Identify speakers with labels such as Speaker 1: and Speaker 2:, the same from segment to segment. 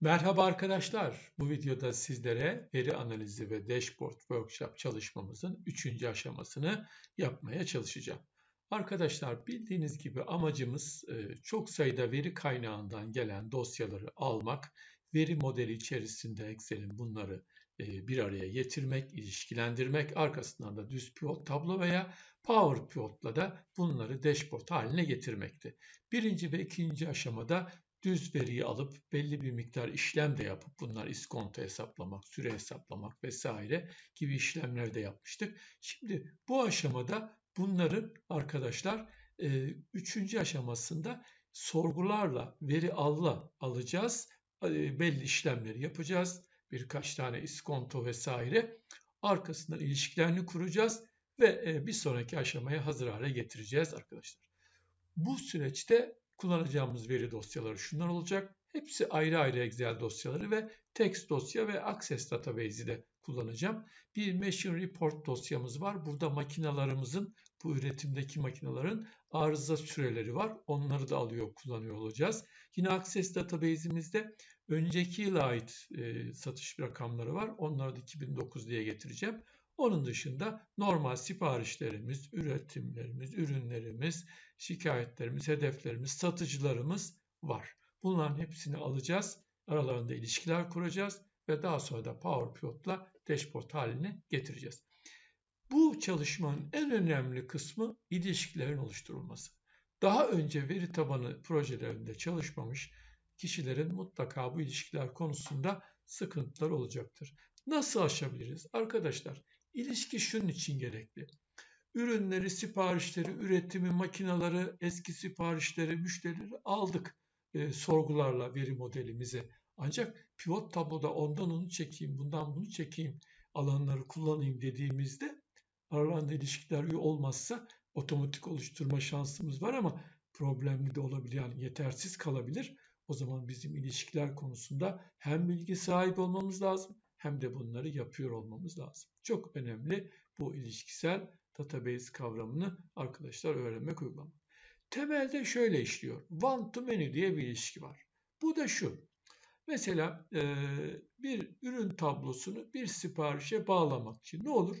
Speaker 1: Merhaba arkadaşlar. Bu videoda sizlere veri analizi ve dashboard workshop çalışmamızın üçüncü aşamasını yapmaya çalışacağım. Arkadaşlar bildiğiniz gibi amacımız e, çok sayıda veri kaynağından gelen dosyaları almak, veri modeli içerisinde Excel'in bunları e, bir araya getirmek, ilişkilendirmek, arkasından da düz pivot tablo veya Power Pivot'la da bunları dashboard haline getirmekti. Birinci ve ikinci aşamada düz veriyi alıp belli bir miktar işlem de yapıp bunlar iskonto hesaplamak, süre hesaplamak vesaire gibi işlemler de yapmıştık. Şimdi bu aşamada bunların arkadaşlar e, üçüncü aşamasında sorgularla veri alla alacağız. E, belli işlemleri yapacağız. Birkaç tane iskonto vesaire. Arkasından ilişkilerini kuracağız ve e, bir sonraki aşamaya hazır hale getireceğiz arkadaşlar. Bu süreçte kullanacağımız veri dosyaları şunlar olacak. Hepsi ayrı ayrı Excel dosyaları ve text dosya ve Access Database'i de kullanacağım. Bir Machine Report dosyamız var. Burada makinalarımızın, bu üretimdeki makinaların arıza süreleri var. Onları da alıyor, kullanıyor olacağız. Yine Access Database'imizde önceki yıla ait e, satış rakamları var. Onları da 2009 diye getireceğim. Onun dışında normal siparişlerimiz, üretimlerimiz, ürünlerimiz, şikayetlerimiz, hedeflerimiz, satıcılarımız var. Bunların hepsini alacağız. Aralarında ilişkiler kuracağız ve daha sonra da Power Pivot'la dashboard haline getireceğiz. Bu çalışmanın en önemli kısmı ilişkilerin oluşturulması. Daha önce veri tabanı projelerinde çalışmamış kişilerin mutlaka bu ilişkiler konusunda sıkıntılar olacaktır. Nasıl aşabiliriz? Arkadaşlar İlişki şunun için gerekli. Ürünleri, siparişleri, üretimi, makinaları, eski siparişleri, müşterileri aldık e, sorgularla veri modelimize. Ancak pivot tabloda ondan onu çekeyim, bundan bunu çekeyim, alanları kullanayım dediğimizde aralarında ilişkiler olmazsa otomatik oluşturma şansımız var ama problemli de olabilir yani yetersiz kalabilir. O zaman bizim ilişkiler konusunda hem bilgi sahibi olmamız lazım hem de bunları yapıyor olmamız lazım. Çok önemli bu ilişkisel database kavramını arkadaşlar öğrenmek uygulamak. Temelde şöyle işliyor. One to many diye bir ilişki var. Bu da şu. Mesela e, bir ürün tablosunu bir siparişe bağlamak için ne olur?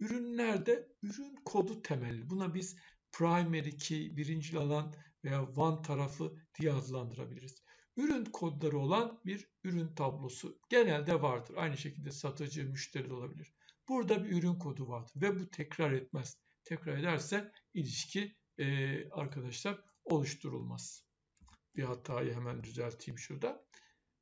Speaker 1: Ürünlerde ürün kodu temelli. Buna biz primary key, birinci alan veya one tarafı diye adlandırabiliriz ürün kodları olan bir ürün tablosu genelde vardır. Aynı şekilde satıcı, müşteri de olabilir. Burada bir ürün kodu vardır ve bu tekrar etmez. Tekrar ederse ilişki e, arkadaşlar oluşturulmaz. Bir hatayı hemen düzelteyim şurada.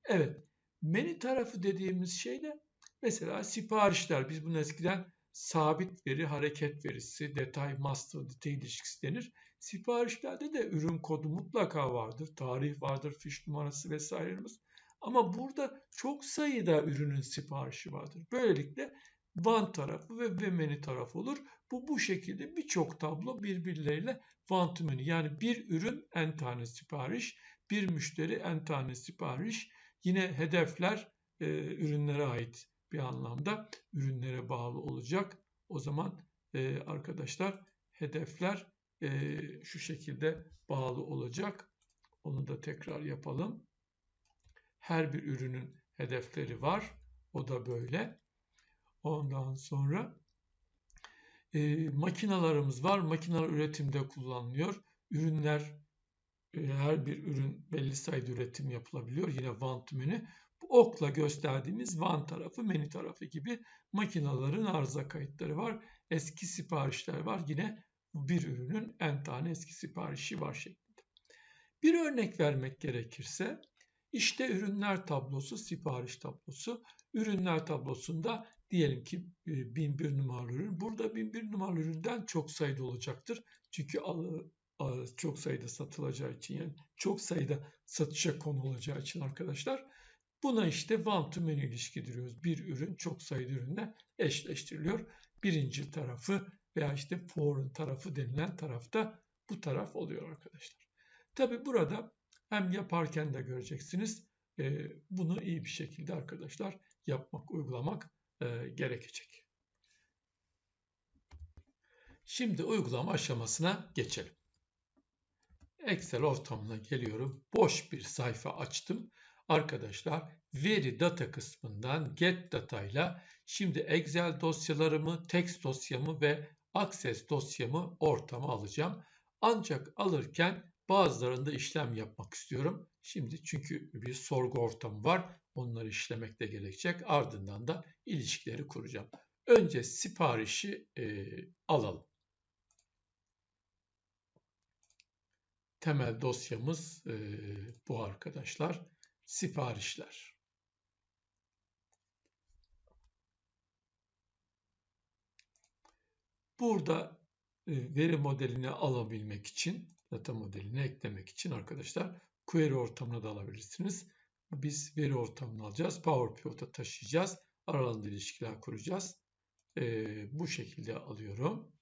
Speaker 1: Evet, menü tarafı dediğimiz şey de mesela siparişler. Biz bunu eskiden sabit veri, hareket verisi, detay, master, detail ilişkisi denir. Siparişlerde de ürün kodu mutlaka vardır. Tarih vardır, fiş numarası vesairemiz. Ama burada çok sayıda ürünün siparişi vardır. Böylelikle van tarafı ve vemeni tarafı olur. Bu bu şekilde birçok tablo birbirleriyle van to many. Yani bir ürün en tane sipariş, bir müşteri en tane sipariş. Yine hedefler e, ürünlere ait bir anlamda ürünlere bağlı olacak. O zaman e, arkadaşlar hedefler e, şu şekilde bağlı olacak. Onu da tekrar yapalım. Her bir ürünün hedefleri var. O da böyle. Ondan sonra e, makinalarımız var. Makineler üretimde kullanılıyor. Ürünler e, her bir ürün belli sayıda üretim yapılabiliyor. Yine to many. Bu okla gösterdiğimiz van tarafı, menü tarafı gibi makinaların arıza kayıtları var. Eski siparişler var. Yine bir ürünün en tane eski siparişi var şeklinde. Bir örnek vermek gerekirse işte ürünler tablosu, sipariş tablosu. Ürünler tablosunda diyelim ki 1001 e, numaralı ürün. Burada 1001 numaralı üründen çok sayıda olacaktır. Çünkü çok sayıda satılacağı için yani çok sayıda satışa konu olacağı için arkadaşlar buna işte one to many ilişki diyoruz. Bir ürün çok sayıda ürünle eşleştiriliyor. Birinci tarafı veya işte for'un tarafı denilen tarafta bu taraf oluyor arkadaşlar. Tabi burada hem yaparken de göreceksiniz e, bunu iyi bir şekilde arkadaşlar yapmak, uygulamak e, gerekecek. Şimdi uygulama aşamasına geçelim. Excel ortamına geliyorum. Boş bir sayfa açtım. Arkadaşlar veri data kısmından get data ile şimdi Excel dosyalarımı, text dosyamı ve access dosyamı ortama alacağım. Ancak alırken bazılarında işlem yapmak istiyorum. Şimdi çünkü bir sorgu ortamı var. Onları işlemek de gerekecek. Ardından da ilişkileri kuracağım. Önce siparişi e, alalım. Temel dosyamız e, bu arkadaşlar. Siparişler. Burada e, veri modelini alabilmek için, data modelini eklemek için arkadaşlar query ortamına da alabilirsiniz. Biz veri ortamını alacağız. Power Pivot'a taşıyacağız. Aralarında ilişkiler kuracağız. Ee, bu şekilde alıyorum.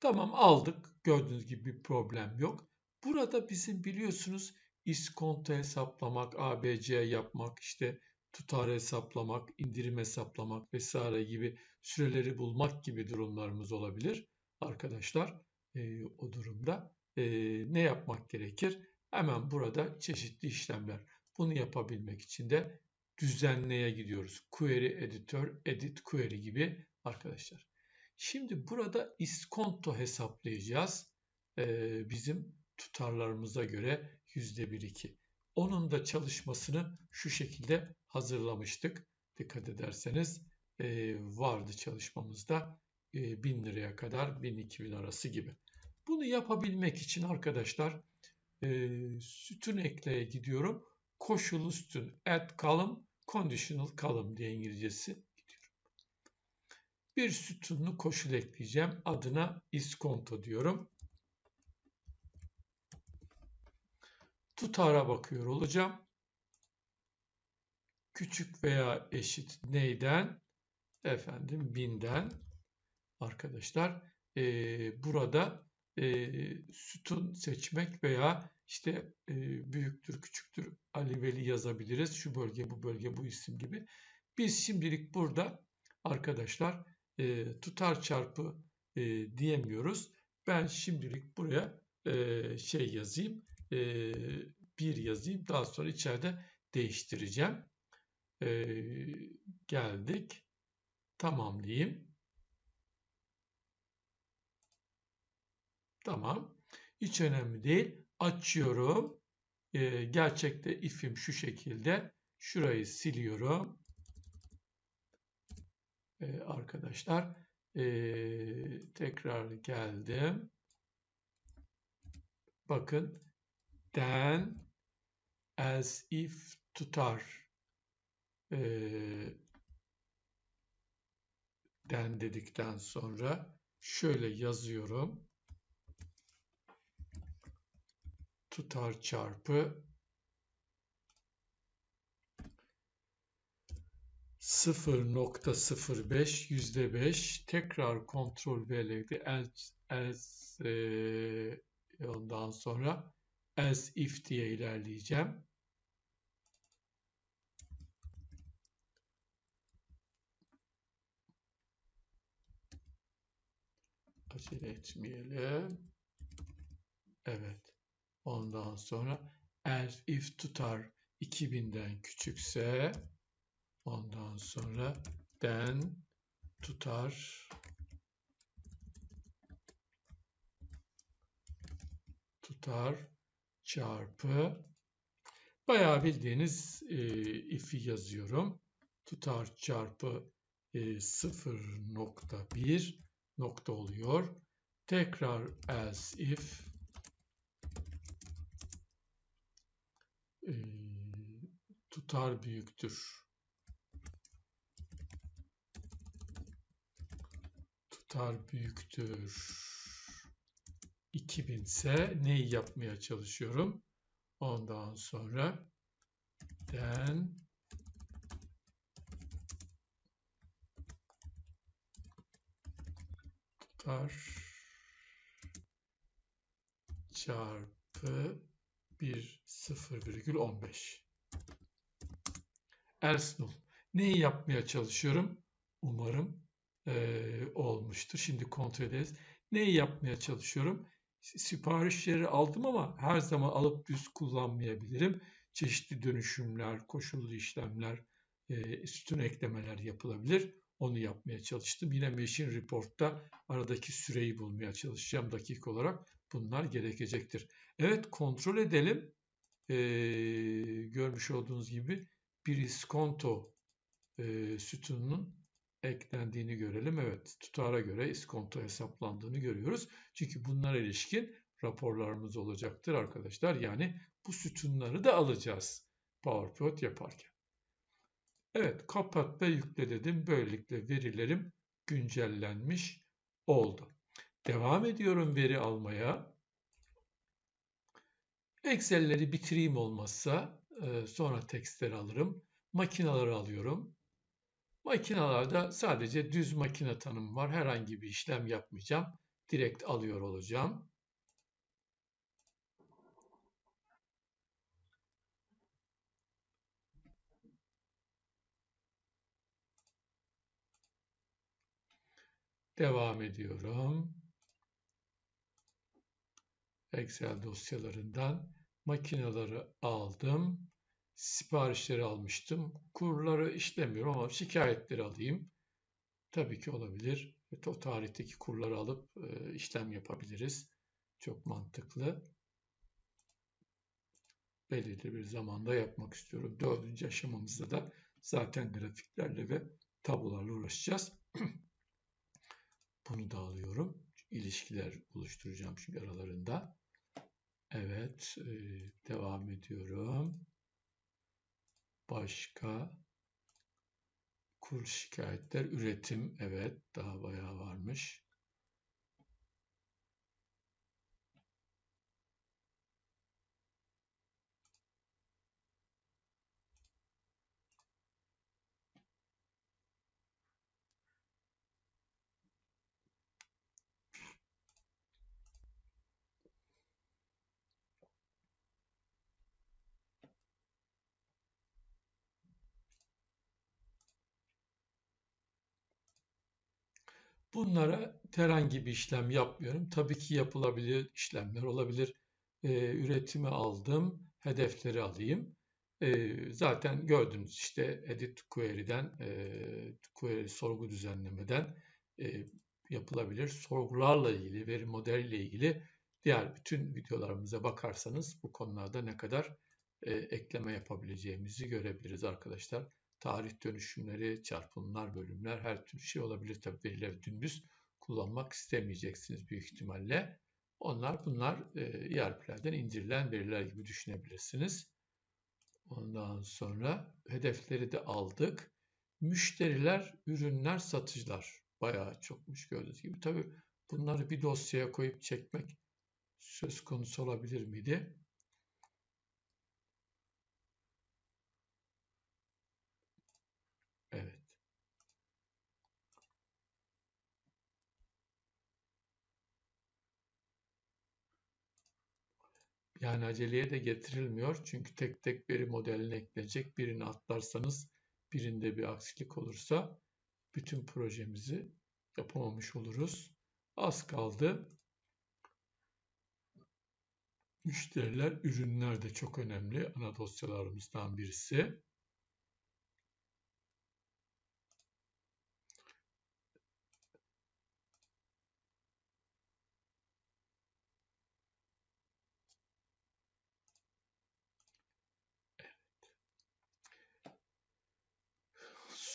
Speaker 1: Tamam aldık. Gördüğünüz gibi bir problem yok. Burada bizim biliyorsunuz iskonto hesaplamak, ABC yapmak, işte tutar hesaplamak, indirim hesaplamak vesaire gibi süreleri bulmak gibi durumlarımız olabilir arkadaşlar. E, o durumda e, ne yapmak gerekir? Hemen burada çeşitli işlemler. Bunu yapabilmek için de düzenleye gidiyoruz. Query editor, edit query gibi arkadaşlar. Şimdi burada iskonto hesaplayacağız. Ee, bizim tutarlarımıza göre %1-2. Onun da çalışmasını şu şekilde hazırlamıştık. Dikkat ederseniz e, vardı çalışmamızda e, 1000 liraya kadar 1000-2000 arası gibi. Bunu yapabilmek için arkadaşlar e, sütun ekleye gidiyorum. Koşulu sütun add column conditional column diye İngilizcesi. Bir sütunlu koşul ekleyeceğim. Adına iskonto diyorum. Tutara bakıyor olacağım. Küçük veya eşit neyden? Efendim binden. Arkadaşlar e, burada e, sütun seçmek veya işte e, büyüktür, küçüktür, Ali Veli yazabiliriz. Şu bölge, bu bölge, bu isim gibi. Biz şimdilik burada arkadaşlar e, tutar çarpı e, diyemiyoruz. Ben şimdilik buraya e, şey yazayım, e, bir yazayım. Daha sonra içeride değiştireceğim. E, geldik. Tamam diyeyim. Tamam. Hiç önemli değil. Açıyorum. Ee, gerçekte if'im şu şekilde. Şurayı siliyorum. Arkadaşlar tekrar geldim. Bakın then as if tutar ee, den dedikten sonra şöyle yazıyorum. tutar çarpı 0.05 yüzde 5 tekrar kontrol belirli else, else e, ondan sonra else if diye ilerleyeceğim. Acele etmeyelim. Evet. Ondan sonra else if tutar 2000'den küçükse ondan sonra then tutar tutar çarpı bayağı bildiğiniz e, if'i yazıyorum. Tutar çarpı e, 0.1 nokta oluyor. Tekrar else if e, tutar büyüktür. Tutar büyüktür. 2000 ise neyi yapmaya çalışıyorum? Ondan sonra den tutar çarpı 1 0,15 else null. Neyi yapmaya çalışıyorum? Umarım e, olmuştur. Şimdi kontrol ederiz. Neyi yapmaya çalışıyorum? Siparişleri aldım ama her zaman alıp düz kullanmayabilirim. çeşitli dönüşümler, koşullu işlemler, e, sütun eklemeler yapılabilir. Onu yapmaya çalıştım. Yine Machine Report'ta aradaki süreyi bulmaya çalışacağım dakika olarak. Bunlar gerekecektir. Evet kontrol edelim. Ee, görmüş olduğunuz gibi bir iskonto e, sütununun eklendiğini görelim. Evet tutara göre iskonto hesaplandığını görüyoruz. Çünkü bunlara ilişkin raporlarımız olacaktır arkadaşlar. Yani bu sütunları da alacağız PowerPoint yaparken. Evet kapat ve yükle dedim. Böylelikle verilerim güncellenmiş oldu. Devam ediyorum veri almaya. Excel'leri bitireyim olmazsa e, sonra tekstleri alırım. Makinaları alıyorum. Makinalarda sadece düz makine tanımı var. Herhangi bir işlem yapmayacağım. Direkt alıyor olacağım. Devam ediyorum. Excel dosyalarından makineleri aldım. Siparişleri almıştım. Kurları işlemiyorum ama şikayetleri alayım. Tabii ki olabilir. Evet, o tarihteki kurları alıp e, işlem yapabiliriz. Çok mantıklı. Belirli bir zamanda yapmak istiyorum. Dördüncü aşamamızda da zaten grafiklerle ve tablolarla uğraşacağız. Bunu da alıyorum. İlişkiler oluşturacağım çünkü aralarında. Evet, e, devam ediyorum. Başka kur şikayetler, üretim, evet daha bayağı varmış. Bunlara herhangi bir işlem yapmıyorum. Tabii ki yapılabilir işlemler olabilir. Ee, üretimi aldım, hedefleri alayım. Ee, zaten gördünüz işte edit query'den, e, query sorgu düzenlemeden e, yapılabilir. Sorgularla ilgili, veri modeliyle ilgili diğer bütün videolarımıza bakarsanız bu konularda ne kadar e, ekleme yapabileceğimizi görebiliriz arkadaşlar tarih dönüşümleri, çarpımlar, bölümler her tür şey olabilir. Tabi verileri dümdüz kullanmak istemeyeceksiniz büyük ihtimalle. Onlar bunlar ERP'lerden indirilen veriler gibi düşünebilirsiniz. Ondan sonra hedefleri de aldık. Müşteriler, ürünler, satıcılar. Bayağı çokmuş gördüğünüz gibi. Tabi bunları bir dosyaya koyup çekmek söz konusu olabilir miydi? Yani aceleye de getirilmiyor. Çünkü tek tek veri modeline eklenecek. Birini atlarsanız birinde bir aksilik olursa bütün projemizi yapamamış oluruz. Az kaldı. Müşteriler, ürünler de çok önemli. Ana dosyalarımızdan birisi.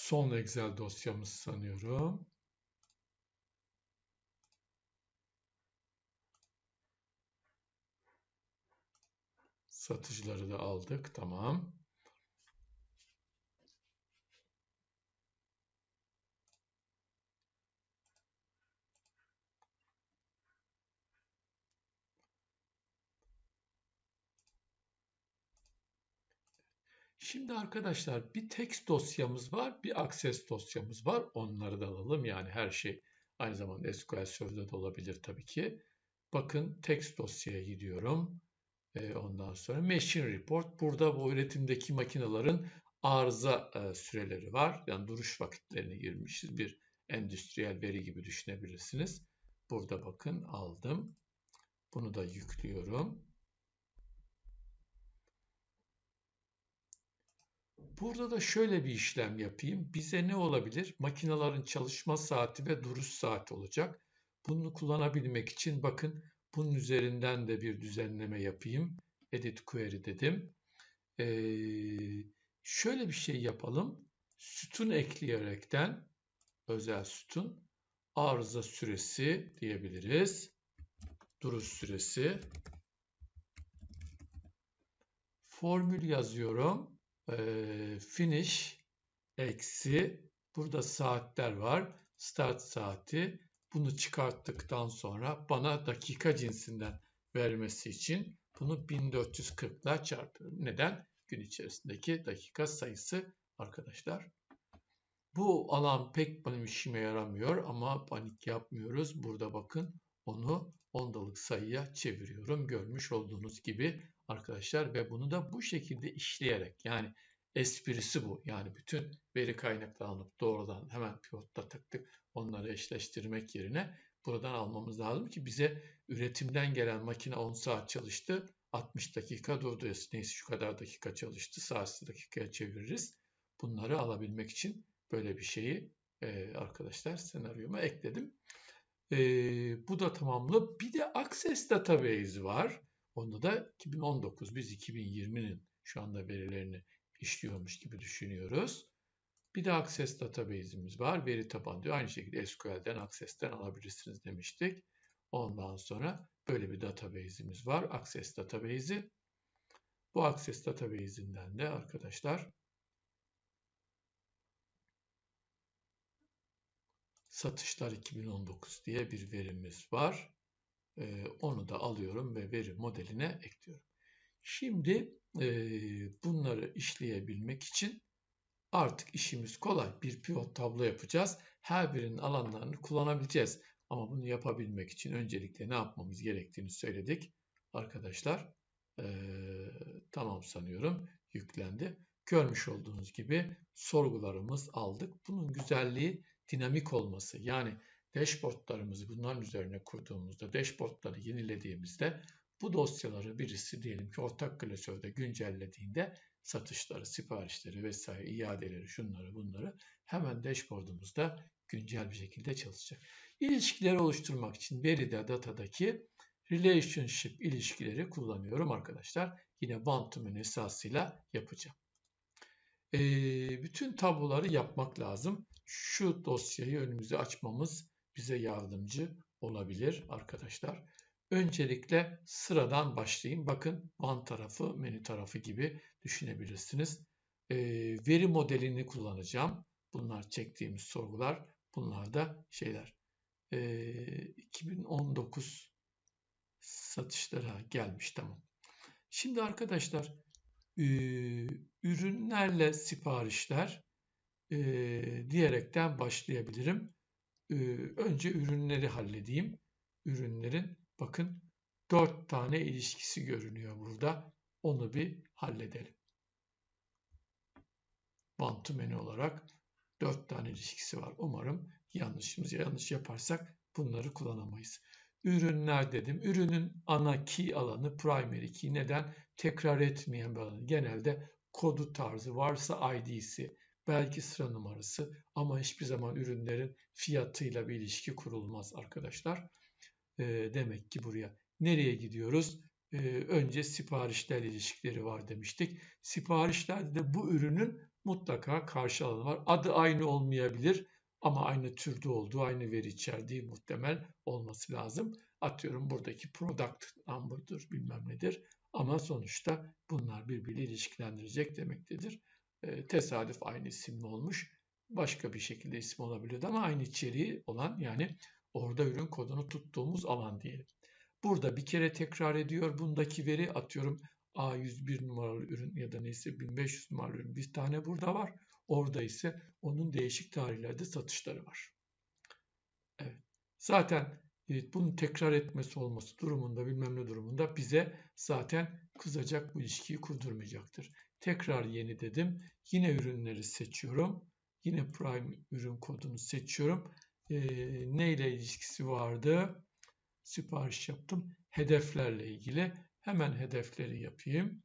Speaker 1: Son Excel dosyamız sanıyorum. Satıcıları da aldık. Tamam. Şimdi arkadaşlar bir text dosyamız var, bir access dosyamız var. Onları da alalım. Yani her şey aynı zamanda SQL Server'da da olabilir tabii ki. Bakın text dosyaya gidiyorum. E, ondan sonra Machine Report. Burada bu üretimdeki makinelerin arıza e, süreleri var. Yani duruş vakitlerini girmişiz. Bir endüstriyel veri gibi düşünebilirsiniz. Burada bakın aldım. Bunu da yüklüyorum. Burada da şöyle bir işlem yapayım. Bize ne olabilir? Makinelerin çalışma saati ve duruş saati olacak. Bunu kullanabilmek için bakın bunun üzerinden de bir düzenleme yapayım. Edit query dedim. Ee, şöyle bir şey yapalım. Sütun ekleyerekten özel sütun arıza süresi diyebiliriz. Duruş süresi. Formül yazıyorum. Ee, finish eksi burada saatler var. Start saati. Bunu çıkarttıktan sonra bana dakika cinsinden vermesi için bunu 1440 ile çarpıyorum. Neden? Gün içerisindeki dakika sayısı arkadaşlar. Bu alan pek benim işime yaramıyor ama panik yapmıyoruz. Burada bakın onu ondalık sayıya çeviriyorum. Görmüş olduğunuz gibi arkadaşlar ve bunu da bu şekilde işleyerek yani esprisi bu. Yani bütün veri kaynaklarını alıp doğrudan hemen pivotta taktık onları eşleştirmek yerine buradan almamız lazım ki bize üretimden gelen makine 10 saat çalıştı. 60 dakika durdu. Neyse şu kadar dakika çalıştı. Saati dakikaya çeviririz. Bunları alabilmek için böyle bir şeyi e, arkadaşlar senaryoma ekledim. E, bu da tamamlı. Bir de Access Database var. Onda da 2019 biz 2020'nin şu anda verilerini işliyormuş gibi düşünüyoruz. Bir de Access Database'imiz var. Veri tabanı diyor. Aynı şekilde SQL'den, Access'ten alabilirsiniz demiştik. Ondan sonra böyle bir database'imiz var. Access Database'i. Bu Access Database'inden de arkadaşlar satışlar 2019 diye bir verimiz var. Ee, onu da alıyorum ve veri modeline ekliyorum. Şimdi e, bunları işleyebilmek için artık işimiz kolay. Bir pivot tablo yapacağız. Her birinin alanlarını kullanabileceğiz. Ama bunu yapabilmek için öncelikle ne yapmamız gerektiğini söyledik. Arkadaşlar e, tamam sanıyorum yüklendi. Görmüş olduğunuz gibi sorgularımız aldık. Bunun güzelliği dinamik olması. Yani dashboardlarımızı bunların üzerine kurduğumuzda, dashboardları yenilediğimizde bu dosyaları birisi diyelim ki ortak klasörde güncellediğinde satışları, siparişleri vesaire, iadeleri, şunları bunları hemen dashboardumuzda güncel bir şekilde çalışacak. İlişkileri oluşturmak için veride, datadaki relationship ilişkileri kullanıyorum arkadaşlar. Yine one esasıyla yapacağım. Ee, bütün tabloları yapmak lazım. Şu dosyayı önümüze açmamız bize yardımcı olabilir arkadaşlar. Öncelikle sıradan başlayayım. Bakın one tarafı, menü tarafı gibi düşünebilirsiniz. E, veri modelini kullanacağım. Bunlar çektiğimiz sorgular. Bunlar da şeyler. E, 2019 satışlara gelmiş tamam. Şimdi arkadaşlar e, ürünlerle siparişler e, diyerekten başlayabilirim. E, önce ürünleri halledeyim. Ürünlerin bakın dört tane ilişkisi görünüyor burada. Onu bir halledelim. One to many olarak dört tane ilişkisi var. Umarım yanlışımız yanlış yaparsak bunları kullanamayız. Ürünler dedim. Ürünün ana key alanı primary key. Neden? Tekrar etmeyen bir alanı. Genelde kodu tarzı varsa ID'si, belki sıra numarası ama hiçbir zaman ürünlerin fiyatıyla bir ilişki kurulmaz arkadaşlar. E, demek ki buraya nereye gidiyoruz? E, önce siparişler ilişkileri var demiştik. Siparişlerde de bu ürünün mutlaka karşı alanı var. Adı aynı olmayabilir ama aynı türde olduğu, aynı veri içerdiği muhtemel olması lazım. Atıyorum buradaki product number'dır bilmem nedir. Ama sonuçta bunlar birbiriyle ilişkilendirecek demektedir. Tesadüf aynı isimli olmuş. Başka bir şekilde isim olabilirdi ama aynı içeriği olan yani orada ürün kodunu tuttuğumuz alan diyelim. Burada bir kere tekrar ediyor. Bundaki veri atıyorum A101 numaralı ürün ya da neyse 1500 numaralı ürün bir tane burada var. Orada ise onun değişik tarihlerde satışları var. Evet. Zaten evet, bunun tekrar etmesi olması durumunda bilmem ne durumunda bize zaten kızacak bu ilişkiyi kurdurmayacaktır. Tekrar yeni dedim. Yine ürünleri seçiyorum. Yine prime ürün kodunu seçiyorum. Ee, ne ile ilişkisi vardı? Sipariş yaptım. Hedeflerle ilgili. Hemen hedefleri yapayım.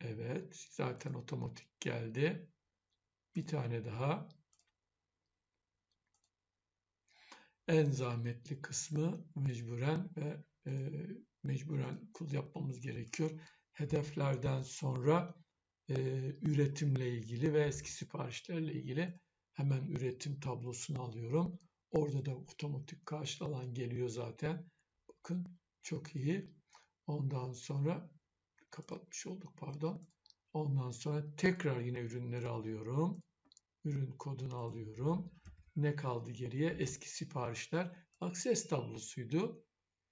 Speaker 1: Evet, zaten otomatik geldi. Bir tane daha. En zahmetli kısmı mecburen ve e, mecburen kul yapmamız gerekiyor. Hedeflerden sonra e, üretimle ilgili ve eski siparişlerle ilgili hemen üretim tablosunu alıyorum. Orada da otomatik karşılanan geliyor zaten. Bakın çok iyi. Ondan sonra kapatmış olduk pardon. Ondan sonra tekrar yine ürünleri alıyorum. Ürün kodunu alıyorum. Ne kaldı geriye? Eski siparişler. Akses tablosuydu.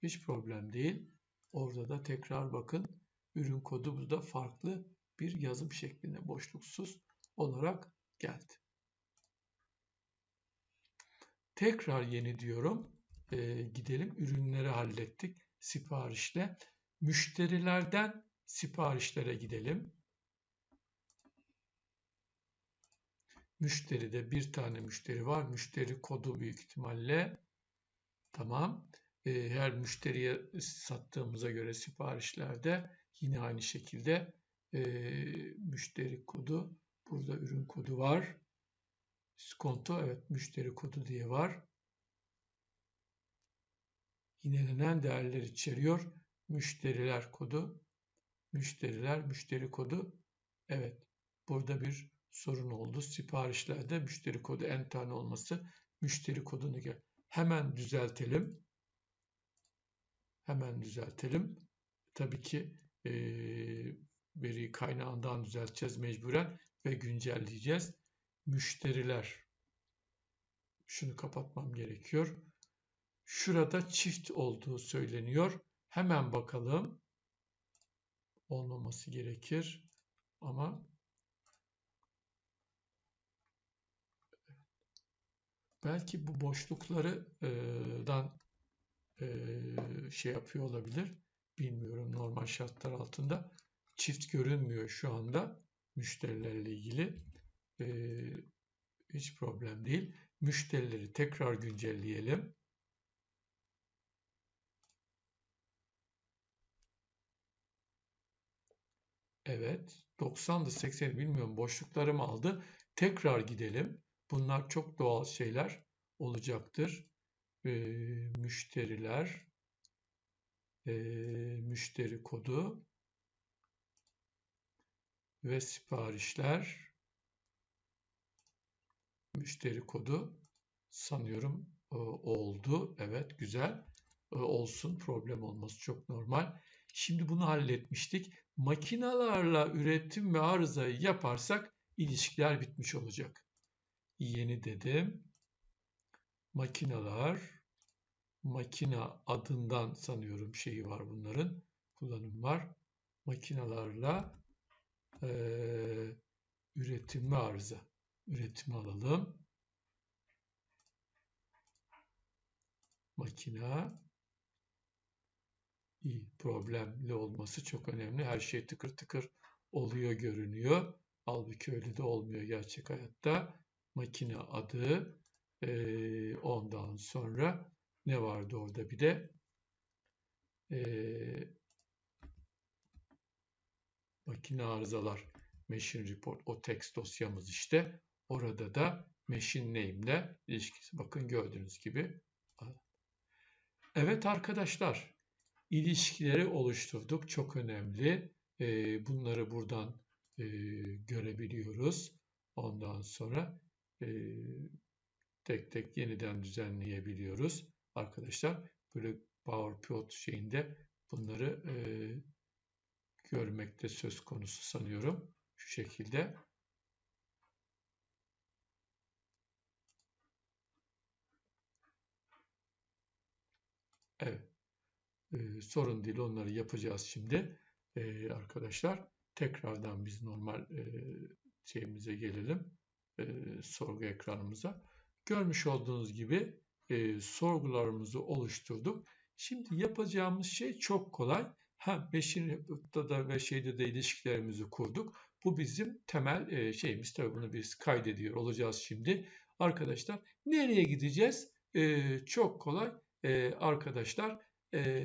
Speaker 1: Hiç problem değil. Orada da tekrar bakın. Ürün kodu burada farklı bir yazım şeklinde boşluksuz olarak geldi. Tekrar yeni diyorum. Ee, gidelim ürünleri hallettik siparişle. Müşterilerden siparişlere gidelim. Müşteride bir tane müşteri var. Müşteri kodu büyük ihtimalle. Tamam. Ee, her müşteriye sattığımıza göre siparişlerde yine aynı şekilde e, müşteri kodu. Burada ürün kodu var. Skonto evet müşteri kodu diye var. Yinelenen değerler içeriyor. Müşteriler kodu. Müşteriler müşteri kodu. Evet burada bir sorun oldu. Siparişlerde müşteri kodu en tane olması müşteri kodunu gel. Hemen düzeltelim. Hemen düzeltelim. Tabii ki e, veri kaynağından düzelteceğiz mecburen ve güncelleyeceğiz. Müşteriler. Şunu kapatmam gerekiyor. Şurada çift olduğu söyleniyor. Hemen bakalım. Olmaması gerekir. Ama belki bu boşluklardan şey yapıyor olabilir. Bilmiyorum normal şartlar altında. Çift görünmüyor şu anda müşterilerle ilgili. Hiç problem değil. Müşterileri tekrar güncelleyelim. Evet. 90'dı 80 bilmiyorum boşluklarım aldı. Tekrar gidelim. Bunlar çok doğal şeyler olacaktır. Ee, müşteriler e, müşteri kodu ve siparişler müşteri kodu sanıyorum e, oldu. Evet güzel e, olsun problem olması çok normal. Şimdi bunu halletmiştik. Makinalarla üretim ve arızayı yaparsak ilişkiler bitmiş olacak. Yeni dedim. Makinalar, makina adından sanıyorum şeyi var bunların. Kullanım var. Makinalarla e, üretim ve arıza. Üretimi alalım. Makina iyi problemli olması çok önemli. Her şey tıkır tıkır oluyor görünüyor. Halbuki öyle de olmuyor gerçek hayatta. Makine adı e, ondan sonra ne vardı orada bir de e, makine arızalar machine report o text dosyamız işte orada da machine name ile ilişkisi bakın gördüğünüz gibi evet arkadaşlar ilişkileri oluşturduk. Çok önemli. Bunları buradan görebiliyoruz. Ondan sonra tek tek yeniden düzenleyebiliyoruz. Arkadaşlar böyle PowerPoint şeyinde bunları görmekte söz konusu sanıyorum. Şu şekilde. Evet. Ee, sorun değil onları yapacağız şimdi ee, arkadaşlar. Tekrardan biz normal e, şeyimize gelelim. E, sorgu ekranımıza. Görmüş olduğunuz gibi e, sorgularımızı oluşturduk. Şimdi yapacağımız şey çok kolay. Ha Machine da ve şeyde de ilişkilerimizi kurduk. Bu bizim temel e, şeyimiz. Tabii bunu biz kaydediyor olacağız şimdi. Arkadaşlar nereye gideceğiz? E, çok kolay. E, arkadaşlar e,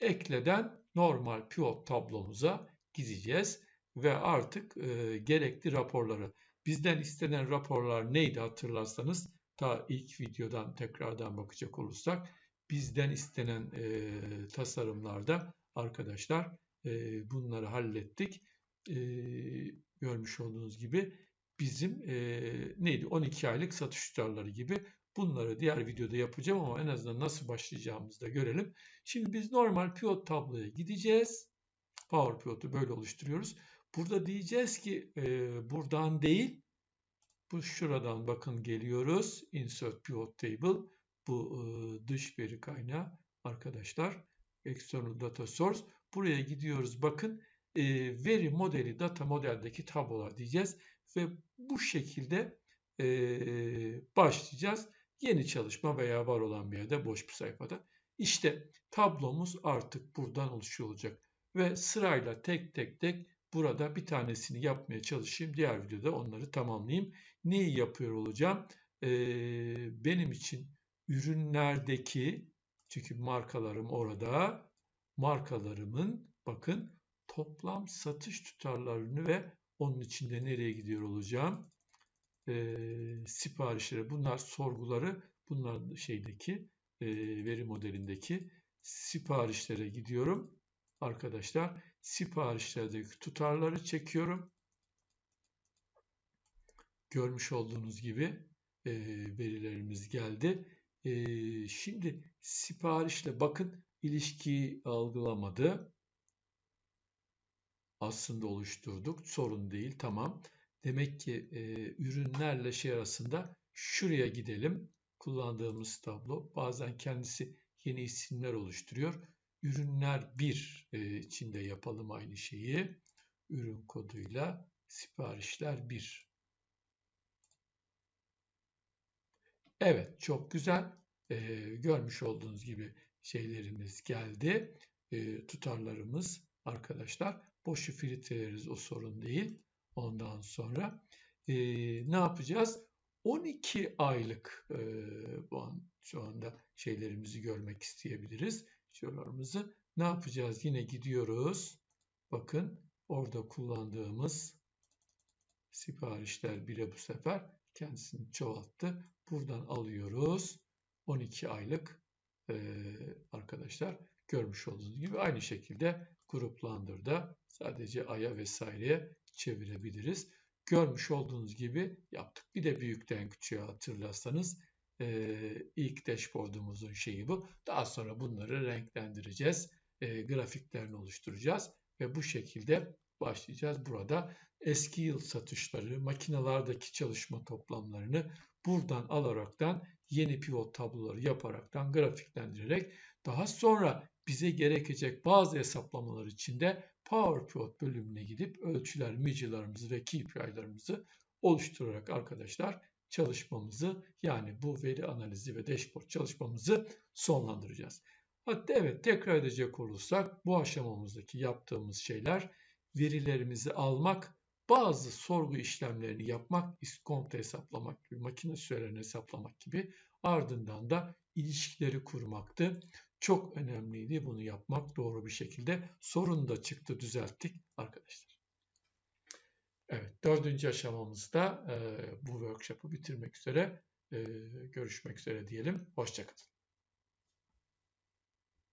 Speaker 1: ekleden normal pivot tablomuza gideceğiz. ve artık e, gerekli raporları. Bizden istenen raporlar neydi hatırlarsanız ta ilk videodan tekrardan bakacak olursak bizden istenen e, tasarımlarda arkadaşlar e, bunları hallettik. E, görmüş olduğunuz gibi bizim e, neydi 12 aylık satış tutarları gibi bunları diğer videoda yapacağım ama en azından nasıl başlayacağımızı da görelim. Şimdi biz normal pivot tabloya gideceğiz. Power pivot'u böyle oluşturuyoruz. Burada diyeceğiz ki e, buradan değil bu şuradan bakın geliyoruz. Insert pivot table. Bu e, dış veri kaynağı arkadaşlar. External data source. Buraya gidiyoruz. Bakın e, veri modeli data modeldeki tablolar diyeceğiz. Ve bu şekilde e, başlayacağız. Yeni çalışma veya var olan bir yerde boş bir sayfada. İşte tablomuz artık buradan oluşuyor olacak. Ve sırayla tek tek tek burada bir tanesini yapmaya çalışayım. Diğer videoda onları tamamlayayım. Neyi yapıyor olacağım? Ee, benim için ürünlerdeki çünkü markalarım orada markalarımın bakın toplam satış tutarlarını ve onun içinde nereye gidiyor olacağım? Ee, siparişleri bunlar sorguları bunlar şeydeki e, veri modelindeki siparişlere gidiyorum arkadaşlar siparişlerdeki tutarları çekiyorum. Görmüş olduğunuz gibi e, verilerimiz geldi. E, şimdi siparişle bakın ilişkiyi algılamadı. Aslında oluşturduk. Sorun değil. Tamam. Demek ki e, ürünlerle şey arasında şuraya gidelim. Kullandığımız tablo. Bazen kendisi yeni isimler oluşturuyor. Ürünler 1 e, içinde yapalım aynı şeyi. Ürün koduyla siparişler 1. Evet çok güzel. E, görmüş olduğunuz gibi şeylerimiz geldi. E, tutarlarımız arkadaşlar. Boşu filtreleriz o sorun değil. Ondan sonra ne yapacağız? 12 aylık e, şu anda şeylerimizi görmek isteyebiliriz şuralarımızı ne yapacağız? Yine gidiyoruz. Bakın orada kullandığımız siparişler bile bu sefer kendisini çoğalttı. Buradan alıyoruz. 12 aylık e, arkadaşlar görmüş olduğunuz gibi aynı şekilde gruplandırda sadece aya vesaireye çevirebiliriz. Görmüş olduğunuz gibi yaptık. Bir de büyükten küçüğe hatırlarsanız e, ilk dashboard'umuzun şeyi bu. Daha sonra bunları renklendireceğiz. E, grafiklerini oluşturacağız ve bu şekilde başlayacağız. Burada eski yıl satışları, makinalardaki çalışma toplamlarını buradan alaraktan yeni pivot tabloları yaparaktan grafiklendirerek daha sonra bize gerekecek bazı hesaplamalar için de Power Pivot bölümüne gidip ölçüler, micralarımızı ve KPI'larımızı oluşturarak arkadaşlar çalışmamızı yani bu veri analizi ve dashboard çalışmamızı sonlandıracağız. Hatta evet tekrar edecek olursak bu aşamamızdaki yaptığımız şeyler verilerimizi almak, bazı sorgu işlemlerini yapmak, iskonto hesaplamak gibi, makine sürelerini hesaplamak gibi ardından da ilişkileri kurmaktı. Çok önemliydi bunu yapmak doğru bir şekilde. Sorun da çıktı düzelttik arkadaşlar. Evet, dördüncü aşamamızda e, bu workshop'ı bitirmek üzere. E, görüşmek üzere diyelim. Hoşçakalın.